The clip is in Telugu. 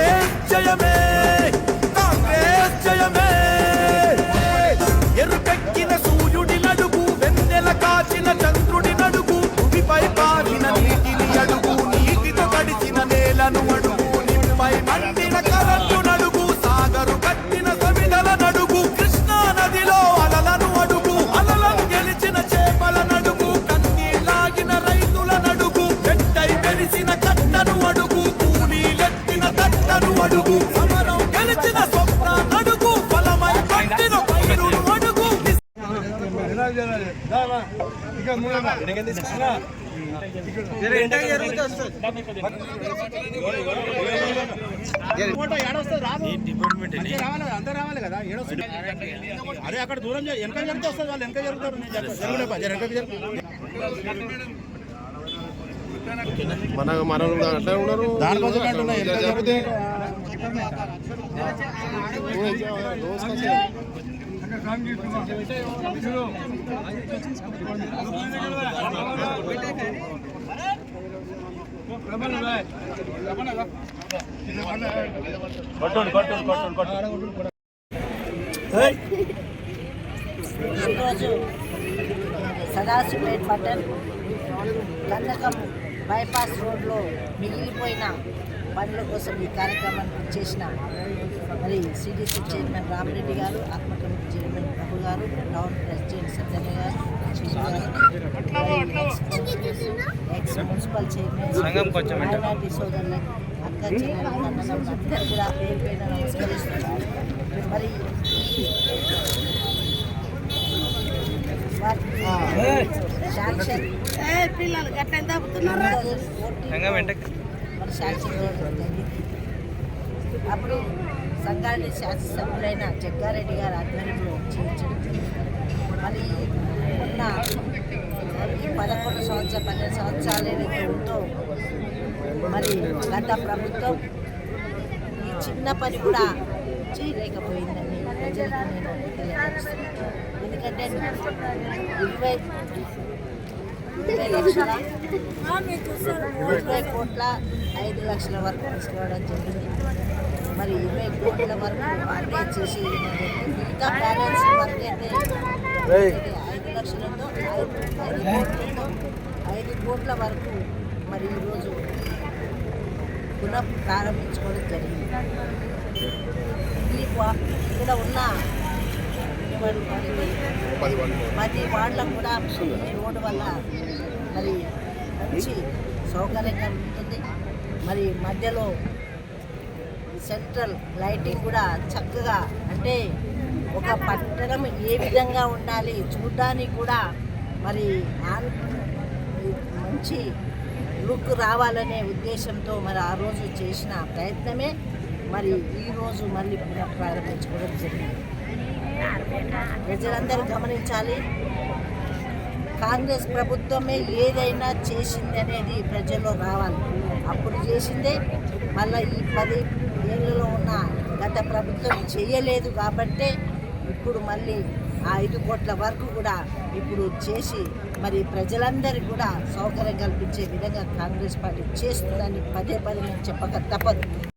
కాంగ్రెస్ జయమే కాంగ్రెస్ జయమే ఎరుపెక్కిన సూర్యుడి అరే అక్కడ దూరం వెనక జరిగితే వస్తుంది వాళ్ళు వెనక జరుగుతారు నేను మన మన అట్లా ఉన్నారు దానికోసం అంటున్నా, వెనక జరిగితే ఈరోజు సదాశివపేట్ పట్టణం కందకం బైపాస్ రోడ్లో మిగిలిపోయిన పనుల కోసం ఈ కార్యక్రమానికి చేసిన మరి సిడిసి చైర్మన్ రామరెడ్డి గారు ఆత్మ కమిటీ చైర్మన్ ప్రభు గారు టౌన్ ప్రెసిడెంట్ సత్యన్న గారు ఎక్స్ మున్సిపల్ చైర్మన్. మైనార్టీ సోదరులకు అక్క చెల్లెలు కూడా పేరు పైన నమస్కరిస్తున్నారు. మరి శాంక్షన్ పిల్లలు గట్ల సంఘం వెంటకి అప్పుడు సంగారెడ్డి శాసనసభ్యులైన జగ్గారెడ్డి గారి ఆధ్వర్యంలో చేయించడం మరి ఉన్న ఈ పదకొండు సంవత్సరాలు పన్నెండు సంవత్సరాలు ఏదైతే ఉందో మరి గత ప్రభుత్వం ఈ చిన్న పని కూడా చేయలేకపోయిందని ప్రజలకు నేను ఎందుకంటే ఇరవై ఇరవై లక్షల ఇరవై కోట్ల ఐదు లక్షల వరకు తీసుకోవడం జరిగింది. మరి ఇరవై కోట్ల వరకు అప్లై చేసి మిగతా బ్యాలెన్స్ వరకు అయితే ఐదు లక్షలతో ఐదు ఐదు కోట్లతో ఐదు కోట్ల వరకు మరి ఈరోజు పునః ప్రారంభించుకోవడం జరిగింది. ఈ ఇక్కడ ఉన్న పది వాళ్ళు. ప్రతి వార్డులకు కూడా ఈ రోడ్డు వల్ల మరి మంచి సౌకర్యంగా ఉంటుంది. మరి మధ్యలో సెంట్రల్ లైటింగ్ కూడా చక్కగా అంటే ఒక పట్టణం ఏ విధంగా ఉండాలి చూడడానికి కూడా మరి ఆన్- మంచి లుక్ రావాలనే ఉద్దేశంతో మరి ఆ రోజు చేసిన ప్రయత్నమే మరి ఈ రోజు మళ్ళీ పునఃప్రారంభించుకోవడం జరిగింది. ప్రజలందరూ గమనించాలి. కాంగ్రెస్ ప్రభుత్వమే ఏదైనా చేసింది అనేది ప్రజల్లో రావాలి. అప్పుడు చేసిందే. మళ్ళీ ఈ పది ఏళ్ళలో ఉన్న గత ప్రభుత్వం చేయలేదు కాబట్టే ఇప్పుడు మళ్ళీ ఆ ఐదు కోట్ల వరకు కూడా ఇప్పుడు చేసి మరి ప్రజలందరికీ కూడా సౌకర్యం కల్పించే విధంగా కాంగ్రెస్ పార్టీ చేస్తుందని పదే పదే నేను చెప్పక తప్పదు.